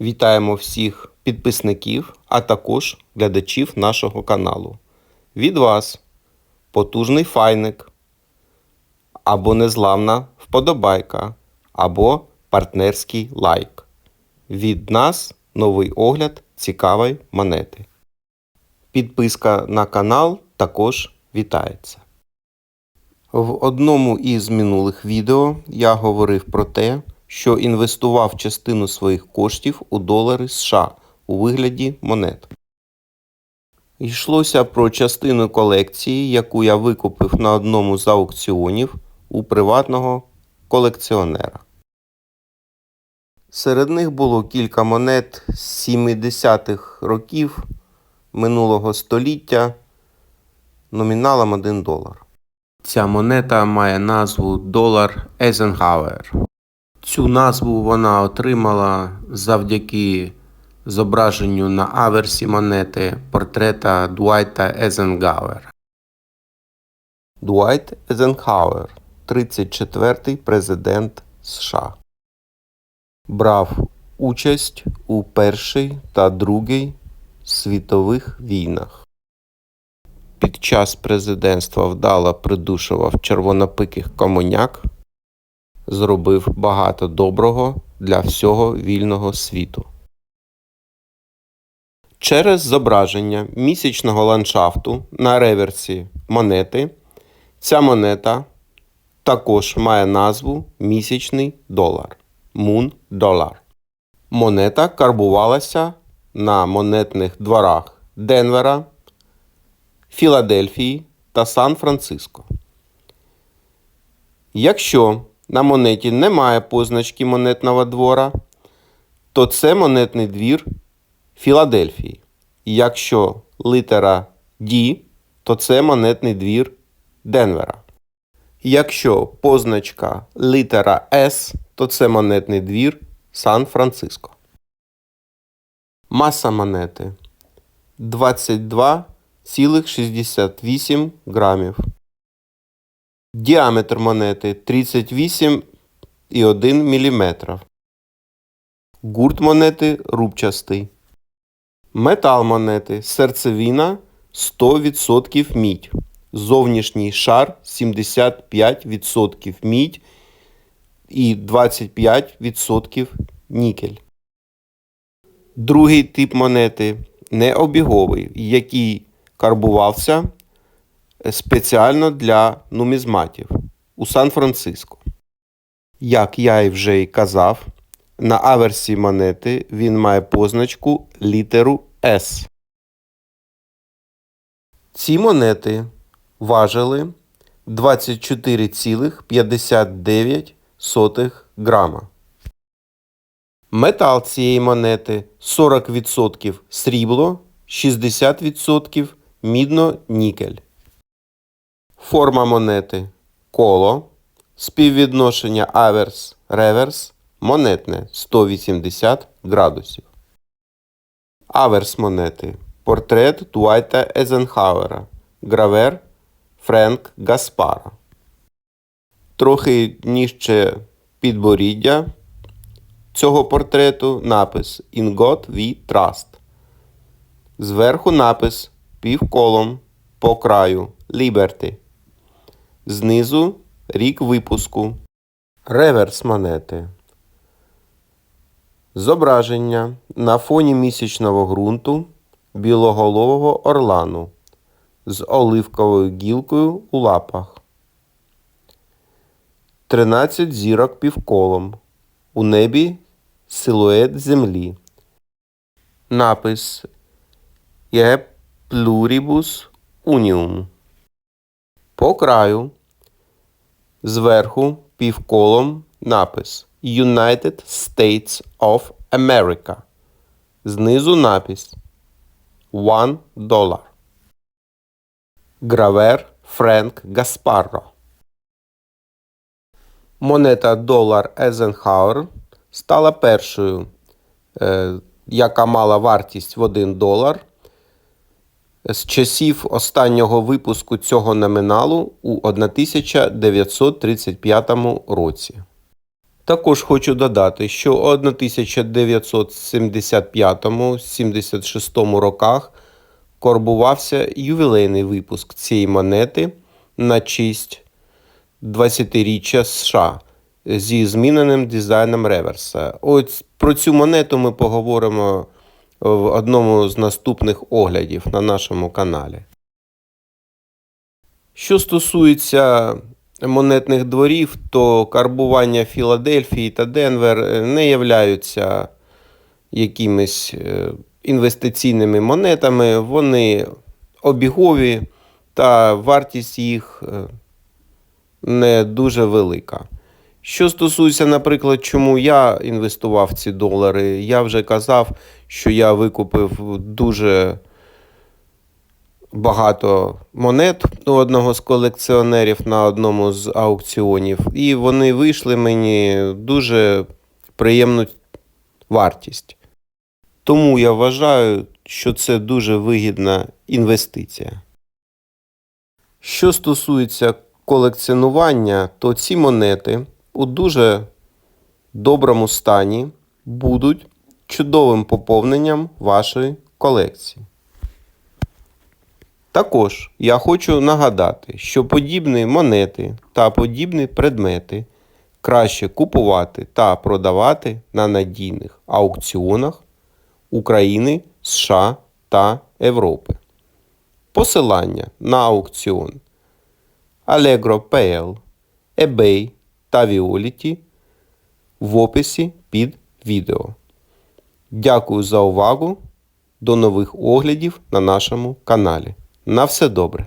Вітаємо всіх підписників, а також глядачів нашого каналу. Від вас потужний файник, або незламна вподобайка, або партнерський лайк. Від нас новий огляд цікавої монети. Підписка на канал також вітається. В одному із минулих відео я говорив про те, що інвестував частину своїх коштів у долари США у вигляді монет. Йшлося про частину колекції, яку я викупив на одному з аукціонів у приватного колекціонера. Серед них було кілька монет з 70-х років минулого століття номіналом 1 долар. Ця монета має назву долар Ейзенхауер. Цю назву вона отримала завдяки зображенню на аверсі монети портрета Дуайта Езенгауера. Дуайт Езенхауер, 34-й президент США. Брав участь у Першій та Другій світових війнах. Під час президентства вдало придушував червонопиких комуняк, зробив багато доброго для всього вільного світу. Через зображення місячного ландшафту на реверсі монети ця монета також має назву місячний долар Moon Dollar. Монета карбувалася на монетних дворах Денвера, Філадельфії та Сан-Франциско. Якщо на монеті немає позначки монетного двора, то це монетний двір Філадельфії. Якщо літера D, то це монетний двір Денвера. Якщо позначка літера S, то це монетний двір Сан-Франциско. Маса монети 22,68 грамів. Діаметр монети 38,1 мм. Гурт монети рубчастий. Метал монети серцевина 100% мідь. Зовнішній шар 75% мідь і 25% нікель. Другий тип монети необіговий, який карбувався спеціально для нумізматів у Сан-Франциско. Як я і вже й казав, на аверсі монети він має позначку літеру S. Ці монети важили 24,59 грама. Метал цієї монети 40% срібло, 60% мідно-нікель. Форма монети коло. Співвідношення аверс-реверс монетне 180 градусів. Аверс монети. Портрет Дуайта Езенхауера. Гравер Френк Гаспара. Трохи нижче підборіддя цього портрету напис In God We Trust. Зверху напис півколом по краю Liberty. Знизу рік випуску. Реверс монети. Зображення на фоні місячного ґрунту білоголового орлану з оливковою гілкою у лапах. 13 зірок півколом. У небі силует землі. Напис Є pluribus unium. По краю зверху півколом напис United States of America. Знизу напис One dollar. Гравер Френк Гаспарро. Монета долар Езенхауер стала першою, е, яка мала вартість в 1 долар з часів останнього випуску цього номіналу у 1935 році. Також хочу додати, що у 1975-76 роках корбувався ювілейний випуск цієї монети на честь 20-річчя США зі зміненим дизайном реверса. Ось про цю монету ми поговоримо в одному з наступних оглядів на нашому каналі. Що стосується монетних дворів, то карбування Філадельфії та Денвер не являються якимись е, інвестиційними монетами. Вони обігові та вартість їх е, не дуже велика. Що стосується, наприклад, чому я інвестував ці долари, я вже казав, що я викупив дуже багато монет у одного з колекціонерів на одному з аукціонів, і вони вийшли мені дуже приємну вартість. Тому я вважаю, що це дуже вигідна інвестиція. Що стосується колекціонування, то ці монети у дуже доброму стані будуть чудовим поповненням вашої колекції. Також я хочу нагадати, що подібні монети та подібні предмети краще купувати та продавати на надійних аукціонах України, США та Європи. Посилання на аукціон Allegro.pl, eBay та Віоліті в описі під відео. Дякую за увагу. До нових оглядів на нашому каналі. На все добре!